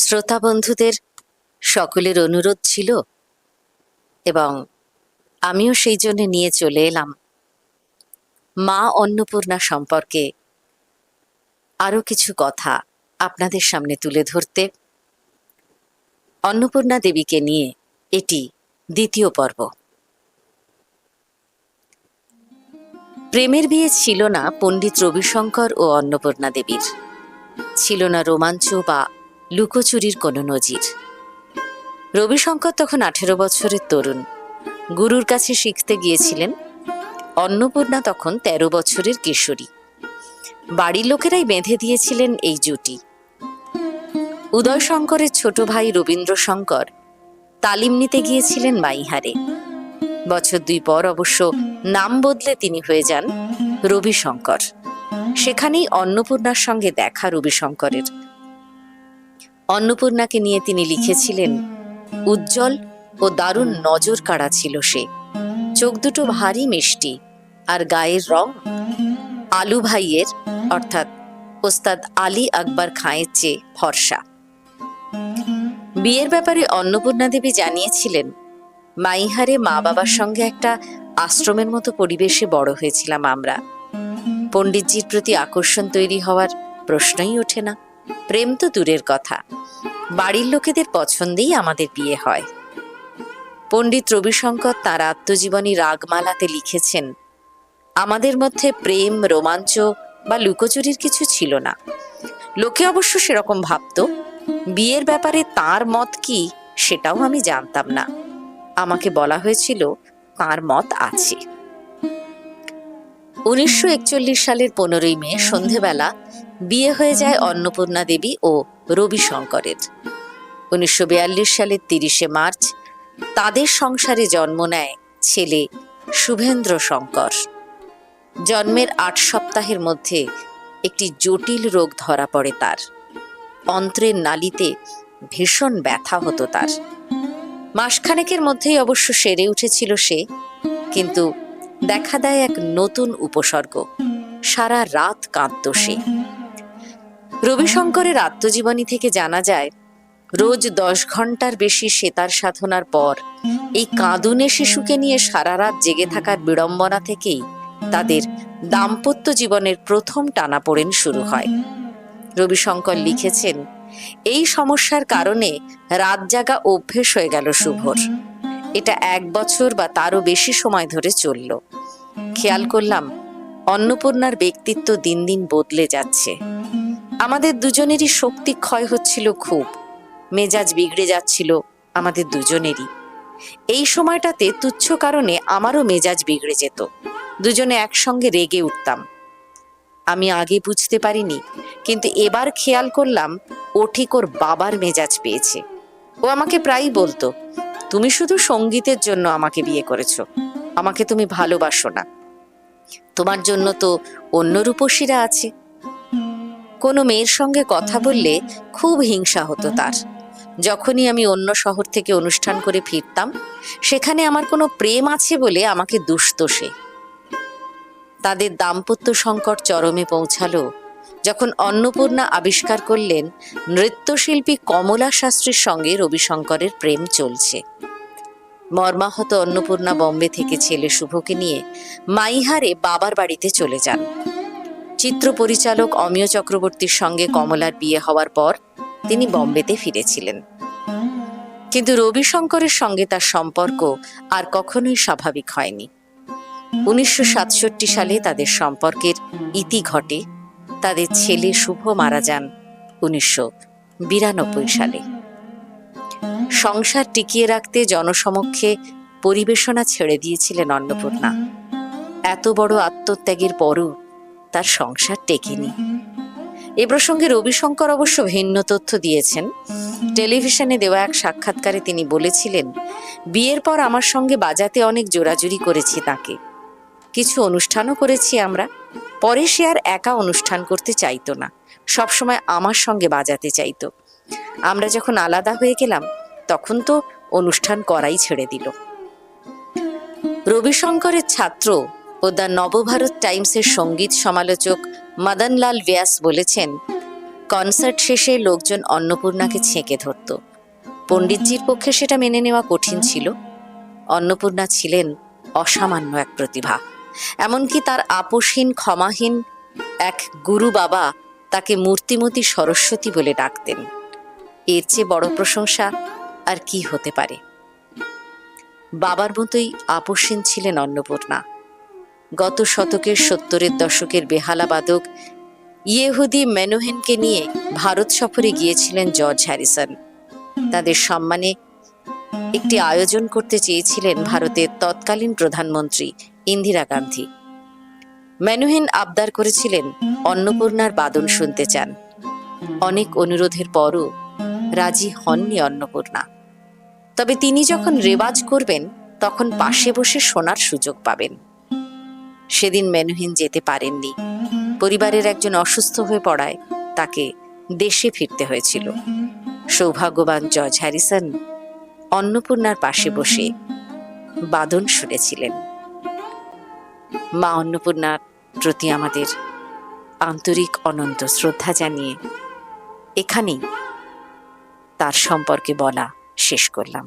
শ্রোতা বন্ধুদের সকলের অনুরোধ ছিল এবং আমিও সেই জন্য নিয়ে চলে এলাম মা অন্নপূর্ণা সম্পর্কে আরও কিছু কথা আপনাদের সামনে তুলে ধরতে। অন্নপূর্ণা দেবীকে নিয়ে এটি দ্বিতীয় পর্ব। প্রেমের বিয়ে ছিল না পণ্ডিত রবিশঙ্কর ও অন্নপূর্ণা দেবীর। ছিল না রোমাঞ্চ বা লুকোচুরির কোনো নজির। রবিশঙ্কর তখন আঠেরো বছরের তরুণ। গুরুর কাছে শিখতে গিয়েছিলেন অন্নপূর্ণা তখন তেরো বছরের কিশোরী। বাড়ির লোকেরাই বেঁধে দিয়েছিলেন এই জুটি। উদয় শঙ্করের ছোট ভাই রবীন্দ্র শঙ্কর তালিম নিতে গিয়েছিলেন মাইহারে। বছর দুই পর অবশ্য নাম বদলে তিনি হয়ে যান রবিশঙ্কর। সেখানেই অন্নপূর্ণার সঙ্গে দেখা রবিশঙ্করের। অন্নপূর্ণাকে নিয়ে তিনি লিখেছিলেন, উজ্জ্বল ও দারুণ নজর কাড়া ছিল সে। চোখ দুটো ভারী মিষ্টি, আর গায়ের রং আলু ভাইয়ের, অর্থাৎ ওস্তাদ আলী আকবর খাঁয়ের চেয়ে ফর্সা। বিয়ের ব্যাপারে অন্নপূর্ণা দেবী জানিয়েছিলেন, মাইহারে মা বাবার সঙ্গে একটা আশ্রমের মতো পরিবেশে বড় হয়েছিলাম আমরা। পণ্ডিতজির প্রতি আকর্ষণ তৈরি হওয়ার প্রশ্নই ওঠে না। প্রেম তো দূরের কথা। বাড়ির লোকেদের পছন্দেই আমাদের বিয়ে হয়। পণ্ডিত রবিশঙ্কর তার আত্মজীবনী রাগমালাতে লিখেছেন, আমাদের মধ্যে প্রেম, রোমাঞ্চ বা লুকোচুরির কিছু ছিল না। লোকে অবশ্য সেরকম ভাবতো, বিয়ের ব্যাপারে তার মত কি সেটাও আমি জানতাম না। আমাকে বলা হয়েছিল, তার মত আছে। উনিশশো একচল্লিশ সালের পনেরোই মে, সন্ধেবেলা বিয়ে হয়ে যায় অন্নপূর্ণা দেবী ও রবি শঙ্করের উনিশশো বিয়াল্লিশ সালের তিরিশে মার্চ তাদের সংসারে জন্ম নেয় ছেলে শুভেন্দ্র শঙ্কর। জন্মের আট সপ্তাহের মধ্যে একটি জটিল রোগ ধরা পড়ে তার। অন্ত্রের নালিতে ভীষণ ব্যথা হতো তার। মাসখানেকের মধ্যেই অবশ্য সেরে উঠেছিল সে, কিন্তু দেখা দেয় এক নতুন উপসর্গ, সারা রাত কাঁদত সে। রবিশঙ্করের আত্মজীবনী থেকে জানা যায়, রোজ দশ ঘণ্টার বেশি সেতার সাধনার পর এই কাঁদুনে শিশুকে নিয়ে সারা রাত জেগে থাকার বিড়ম্বনা থেকেই তাদের দাম্পত্য জীবনের প্রথম টানাপোড়েন শুরু হয়। রবিশঙ্কর লিখেছেন, এই সমস্যার কারণে রাত জাগা অভ্যেস হয়ে গেল শুভর। এটা এক বছর বা তারও বেশি সময় ধরে চলল। খেয়াল করলাম, অন্নপূর্ণার ব্যক্তিত্ব দিন দিন বদলে যাচ্ছে। আমাদের দুজনেরই শক্তি ক্ষয় হচ্ছিল খুব। মেজাজ বিগড়ে যাচ্ছিল আমাদের দুজনেরই। এই সময়টাতে তুচ্ছ কারণে আমারও মেজাজ বিগড়ে যেত। দুজনে একসঙ্গে রেগে উঠতাম। আমি আগে বুঝতে পারিনি, কিন্তু এবার খেয়াল করলাম ও ঠিক ওর বাবার মেজাজ পেয়েছে। ও আমাকে প্রায়ই বলতো, তুমি শুধু সঙ্গীতের জন্য আমাকে বিয়ে করেছ, আমাকে তুমি ভালোবাসো না। তোমার জন্য তো অন্য রূপসীরা আছে। কোনো মেয়ের সঙ্গে কথা বললে খুব হিংসা হতো তার। যখনই আমি অন্য শহর থেকে অনুষ্ঠান করে ফিরতাম, সেখানে আমার কোনো প্রেম আছে বলে আমাকে দুষত সে। তাদের দাম্পত্য সংকট চরমে পৌঁছালো যখন অন্নপূর্ণা আবিষ্কার করলেন, নৃত্যশিল্পী কমলা শাস্ত্রীর সঙ্গে রবিশঙ্করের প্রেম চলছে। মর্মাহত অন্নপূর্ণা বম্বে থেকে ছেলে শুভকে নিয়ে মাইহারে বাবার বাড়িতে চলে যান। চিত্র পরিচালক অমিয় চক্রবর্তীর সঙ্গে কমলার বিয়ে হওয়ার পর তিনি বম্বেতে ফিরেছিলেন। কিন্তু রবিশঙ্করের সঙ্গে তার সম্পর্ক আর কখনোই স্বাভাবিক হয়নি। উনিশশো সাতষট্টি সালে তাদের সম্পর্কের ইতি ঘটে। তাদের ছেলে শুভ মারা যান উনিশশো বিরানব্বই সালে। সংসার টিকিয়ে রাখতে জনসমক্ষে পরিবেশনা ছেড়ে দিয়েছিলেন অন্নপূর্ণা। এত বড় আত্মত্যাগের পরও তার সংসার টেকেনি। এ প্রসঙ্গে রবিশঙ্কর অবশ্য ভিন্ন তথ্য দিয়েছেন। টেলিভিশনে দেওয়া এক সাক্ষাৎকারে তিনি বলেছিলেন, বিয়ের পর আমার সঙ্গে বাজাতে অনেক জোরাজুরি করেছি তাকে। কিছু অনুষ্ঠানও করেছি আমরা, পরে সে আর একা অনুষ্ঠান করতে চাইতো না, সবসময় আমার সঙ্গে বাজাতে চাইতো। আমরা যখন আলাদা হয়ে গেলাম, তখন তো অনুষ্ঠান করাই ছেড়ে দিল। রবিশঙ্করের ছাত্র ও দ্য নবভারত টাইমসের সংগীত সমালোচক মদনলাল ব্যাস বলেছেন, কনসার্ট শেষে লোকজন অন্নপূর্ণাকে ছেঁকে ধরত। পণ্ডিতজির পক্ষে সেটা মেনে নেওয়া কঠিন ছিল। অন্নপূর্ণা ছিলেন অসামান্য এক প্রতিভা। এমনকি তার আপোষহীন, ক্ষমাহীন এক গুরু বাবা তাকে মূর্তিমতী সরস্বতী বলে ডাকতেন। এর চেয়ে বড় প্রশংসা আর কি হতে পারে? বাবার মতোই আপোষহীন ছিলেন অন্নপূর্ণা। গত শতকের সত্তরের দশকের বেহালা বাদক ইয়েহুদি মেনোহেনকে নিয়ে ভারত সফরে গিয়েছিলেন জর্জ হ্যারিসন। তাদের সম্মানে একটি আয়োজন করতে চেয়েছিলেন ভারতের তৎকালীন প্রধানমন্ত্রী ইন্দিরা গান্ধী। মেনুহেন আবদার করেছিলেন অন্নপূর্ণার বাদন শুনতে চান। অনেক অনুরোধের পরও রাজি হননি অন্নপূর্ণা। তবে তিনি যখন রেওয়াজ করবেন, তখন পাশে বসে শোনার সুযোগ পাবেন। সেদিন মেনুহীন যেতে পারেননি। পরিবারের একজন অসুস্থ হয়ে পড়ায় তাকে দেশে ফিরতে হয়েছিল। সৌভাগ্যবান জর্জ হ্যারিসন অন্নপূর্ণার পাশে বসে বাদন শুনেছিলেন। মা অন্নপূর্ণার প্রতি আমাদের আন্তরিক অনন্ত শ্রদ্ধা জানিয়ে এখানেই তার সম্পর্কে বলা শেষ করলাম।